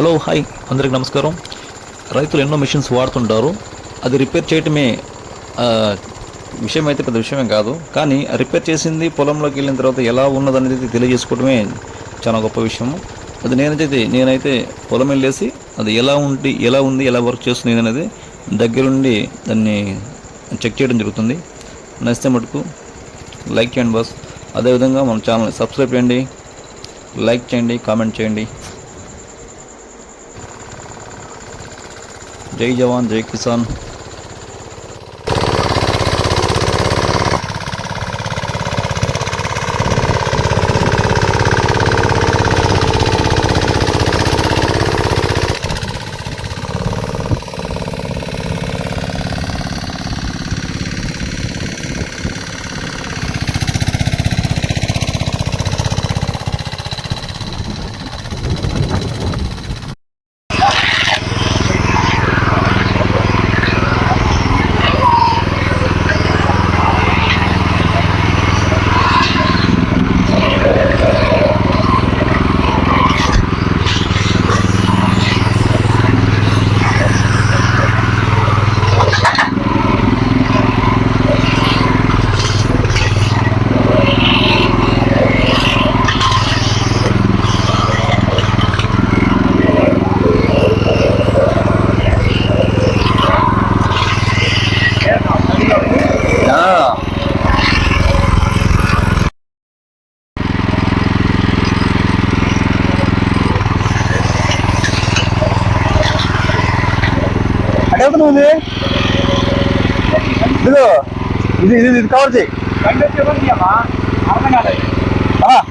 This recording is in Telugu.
Hello hi. అందరికి నమస్కారం. రైతులు ఎన్నో మిషన్స్ వాడుతుంటారు. అది రిపేర్ చేయటమే విషయం అయితే పెద్ద విషయమే కాదు. కానీ రిపేర్ చేసింది పొలంలోకి వెళ్ళిన తర్వాత ఎలా ఉన్నదనేది తెలియజేసుకోవడమే చాలా గొప్ప విషయము. అది నేనైతే నేనైతే పొలం వెళ్ళేసి అది ఎలా ఉండి ఎలా ఉంది ఎలా వర్క్ చేస్తుంది అనేది దగ్గరుండి దాన్ని చెక్ చేయడం జరుగుతుంది. నచ్చితే మటుకు లైక్ చేయండి బాస్ అదేవిధంగా మన ఛానల్ని సబ్స్క్రైబ్ చేయండి. లైక్ చేయండి కామెంట్ చేయండి. જય જવાન જય કિસાન. అవుతుంది ఇదిగో ఇది ఇది ఇది కవర్ చేయి.